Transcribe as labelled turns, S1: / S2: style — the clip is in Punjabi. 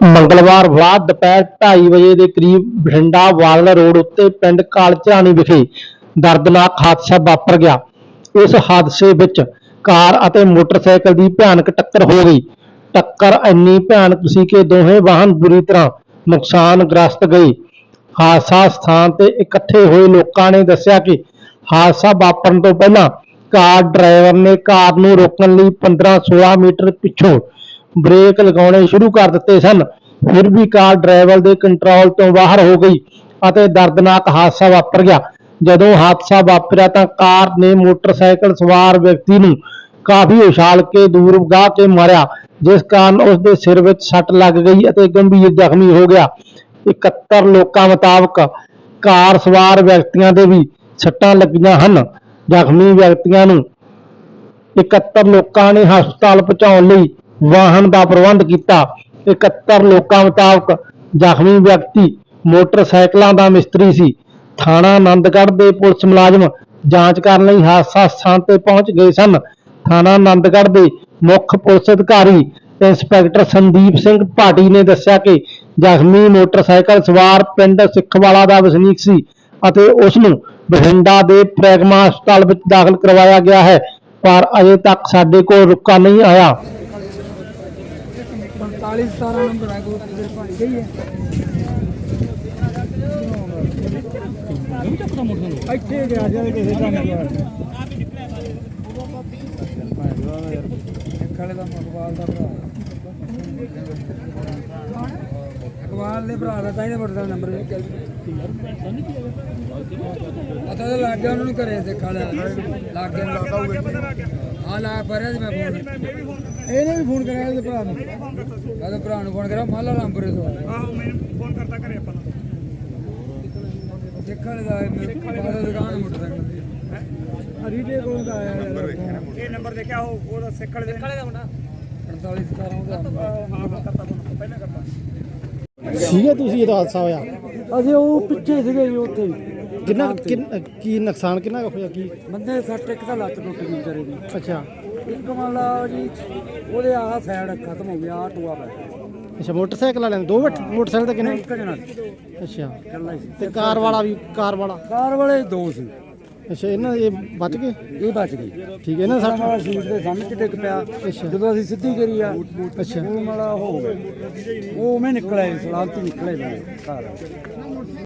S1: ਮੰਗਲਵਾਰ ਬਾਅਦ ਦੁਪਹਿਰ 2:30 ਵਜੇ ਦੇ ਕਰੀਬ ਬਠਿੰਡਾ ਵਾਲੜਾ ਰੋਡ ਉੱਤੇ ਪਿੰਡ ਕਾਲਚਰਾਣੀ ਵਿਖੇ ਦਰਦਨਾਕ ਹਾਦਸਾ ਵਾਪਰ ਗਿਆ। ਇਸ ਹਾਦਸੇ ਵਿੱਚ ਕਾਰ ਅਤੇ ਮੋਟਰਸਾਈਕਲ ਦੀ ਭਿਆਨਕ ਟੱਕਰ ਹੋ ਗਈ। ਟੱਕਰ ਇੰਨੀ ਭਿਆਨਕ ਸੀ ਕਿ ਦੋਹੇ ਵਾਹਨ ਬੁਰੀ ਤਰ੍ਹਾਂ ਨੁਕਸਾਨ ਗ੍ਰਸਤ ਗਏ। ਹਾਦਸਾ ਸਥਾਨ ਤੇ ਇਕੱਠੇ ਹੋਏ ਲੋਕਾਂ ਨੇ ਦੱਸਿਆ ਕਿ ਹਾਦਸਾ ਵਾਪਰਨ ਤੋਂ ਪਹਿਲਾਂ ਕਾਰ ਡਰਾਈਵਰ ਨੇ ਕਾਰ ਨੂੰ ਰੋਕਣ ਲਈ 15-16 ਮੀਟਰ ਪਿੱਛੋਂ ਬ੍ਰੇਕ ਲਗਾਉਣੇ ਸ਼ੁਰੂ ਕਰ ਦਿੱਤੇ ਸਨ। ਫਿਰ ਵੀ ਕਾਰ ਡਰਾਈਵਰ ਦੇ ਕੰਟਰੋਲ ਤੋਂ ਬਾਹਰ ਹੋ ਗਈ ਅਤੇ ਦਰਦਨਾਕ ਹਾਦਸਾ ਵਾਪਰ ਗਿਆ। ਜਦੋਂ ਹਾਦਸਾ ਵਾਪਰਿਆ ਤਾਂ ਕਾਰ ਨੇ ਮੋਟਰਸਾਈਕਲ ਸਵਾਰ ਵਿਅਕਤੀ ਨੂੰ ਕਾਫੀ ਉਛਾਲ ਕੇ ਦੂਰ ਵਗਾਹ ਕੇ ਮਾਰਿਆ, ਜਿਸ ਕਾਰਨ ਉਸ ਦੇ ਸਿਰ ਵਿੱਚ ਸੱਟ ਲੱਗ ਗਈ ਅਤੇ ਗੰਭੀਰ ਜ਼ਖਮੀ ਹੋ ਗਿਆ। 71 ਲੋਕਾਂ ਮੁਤਾਬਕ ਕਾਰ ਸਵਾਰ ਵਿਅਕਤੀਆਂ ਦੇ ਵੀ ਸੱਟਾਂ ਲੱਗੀਆਂ ਹਨ। ਜ਼ਖਮੀ ਵਿਅਕਤੀਆਂ ਨੂੰ 71 ਲੋਕਾਂ ਨੇ ਹਸਪਤਾਲ ਪਹੁੰਚਾਉਣ ਲਈ ਵਾਹਨ ਦਾ ਪ੍ਰਬੰਧ ਕੀਤਾ। 71 ਲੋਕਾਂ ਮੁਤਾਬਕ ਜ਼ਖਮੀ ਵਿਅਕਤੀ ਮੋਟਰਸਾਈਕਲਾਂ ਦਾ ਮਿਸਤਰੀ ਸੀ। ਥਾਣਾ ਆਨੰਦਗੜ੍ਹ ਦੇ ਪੁਲਿਸ ਮੁਲਾਜ਼ਮ ਜਾਂਚ ਕਰਨ ਲਈ ਹਾਦਸਾ ਸਥਾਨ ਤੇ ਪਹੁੰਚ ਗਏ ਸਨ। ਥਾਣਾ ਆਨੰਦਗੜ੍ਹ ਦੇ ਮੁੱਖ ਪੁਲਿਸ ਅਧਿਕਾਰੀ ਇੰਸਪੈਕਟਰ ਸੰਦੀਪ ਸਿੰਘ ਭਾਟੀ ਨੇ ਦੱਸਿਆ ਕਿ ਜ਼ਖਮੀ ਮੋਟਰਸਾਈਕਲ ਸਵਾਰ ਪਿੰਡ ਸਿੱਖਵਾਲਾ ਦਾ ਵਸਨੀਕ ਸੀ ਅਤੇ ਉਸ ਨੂੰ ਬਠਿੰਡਾ ਦੇ ਪ੍ਰੈਗਮਾ ਹਸਪਤਾਲ ਵਿੱਚ ਦਾਖਲ ਕਰਵਾਇਆ ਗਿਆ ਹੈ, ਪਰ ਅਜੇ ਤੱਕ ਸਾਡੇ ਕੋਲ ਰੁਕਾ ਨਹੀਂ ਆਇਆ।
S2: 45 17 ਨੰਬਰ ਹੈ ਕੋਈ ਕਿਧਰ ਪਾਣੀ ਗਈ ਹੈ। ਇੱਥੇ ਗਿਆ ਜਾਵੇ ਕਿਸੇ ਕੰਮ ਖੜੇ ਦਾ ਮਕਵਾਲ ਦਾ ਭਰਾ। ਅਕਵਾਲ ਦੇ ਭਰਾ ਦਾ ਚਾਹੀਦਾ ਬੜਾ ਨੰਬਰ ਪਤਾ ਤਾਂ ਲੱਗ ਗਿਆ ਉਹਨਾਂ ਨੂੰ ਘਰੇ ਤੇ ਖਾ ਲਿਆ ਲੱਗ ਗਿਆ ਹਾਂ ਲਾ ਪਰਿਆ ਸੀ ਮੈਂ ਫੋਨ ਇਹਨੇ ਵੀ ਫੋਨ ਕਰਿਆ ਇਹਦੇ ਭਰਾ ਨੂੰ। ਕਹਿੰਦਾ ਭਰਾ ਨੂੰ ਫੋਨ ਕਰਿਆ ਮਾਲਾ ਰਾਮਪੁਰੇ ਤੋਂ ਆਹੋ ਮੈਂ ਫੋਨ ਕਰਤਾ ਕਰੇ ਆਪਾਂ ਦੇਖਣ ਦਾ ਦੁਕਾਨ ਮੋਟਰਸਾਈਕਲ ਦੀ। ਰੀਡੇ ਕੋਲ ਦਾ ਆਇਆ ਯਾਰ।
S3: ਇਹ ਨੰਬਰ ਦੇਖਿਆ ਉਹ ਉਹਦਾ ਸਿੱਖਲ ਦੇ ਸਿੱਖਲ ਦਾ। ਮੁੰਡਾ
S2: 48 17 ਉਹਦਾ।
S3: ਹਾਂ ਕਰਤਾ ਪਹਿਲਾਂ ਕਰਤਾ।
S1: ਸੀਗੇ ਤੁਸੀਂ ਇਹਦਾ ਹਾਦਸਾ ਹੋਇਆ?
S2: ਅਸੀਂ ਉਹ ਪਿੱਛੇ ਸੀਗੇ ਜੀ ਉੱਥੇ।
S1: ਕਿੰਨਾ ਕਿੰਨ- ਕੀ ਨੁਕਸਾਨ ਕਿੰਨਾ ਕੁ ਹੋਇਆ ਕੀ?
S2: ਬੰਦੇ ਸੱਟ ਇੱਕ ਤਾਂ ਲੱਤ ਟੁੱਟ ਗਈ ਵਿਚਾਰੇ ਦੀ।
S1: ਅੱਛਾ।
S2: ਇੱਕ ਮੰਨ ਲਾ ਜੀ ਉਹਦੇ ਆਹ ਸਾਈਡ ਖਤਮ ਹੋ ਗਿਆ ਆਹ ਟੂਆ ਪੈ
S1: ਅੱਛਾ ਮੋਟਰਸਾਈਕਲ ਵਾਲਿਆਂ ਦੋ ਬੈਠ ਮੋਟਰਸਾਈਕਲ ਤੇ ਕਿੰਨੇ?
S2: ਇੱਕ ਜਣਾ
S1: ਅੱਛਾ।
S2: ਸੀ।
S1: ਤੇ ਕਾਰ ਵਾਲਾ ਵੀ ਕਾਰ ਵਾਲਾ?
S2: ਕਾਰ ਵਾਲੇ ਦੋ ਸੀ।
S1: ਅੱਛਾ ਇਹਨਾਂ ਇਹ ਬਚ ਗਏ?
S2: ਇਹ ਬਚ ਗਈ
S1: ਠੀਕ ਹੈ
S2: ਸਾਡਾ
S1: ਸੱਟ?
S2: ਮਾਲਾ ਸ਼ੀਟ ਦੇ ਸਾਹਮਣੇ ਚ ਡਿੱਗ ਪਿਆ।
S1: ਅੱਛਾ।
S2: ਜਦੋਂ ਅਸੀਂ ਸਿੱਧੀ ਕਰੀ ਆ
S1: ਅੱਛਾ।
S2: ਉਹ ਮਾਲਾ ਹੋ ਗਿਆ। ਉਹ ਮੈਂ ਨਿਕਲਿਆ ਸਲਾਮਤੀ ਨਿਕਲੇ ਘਰ।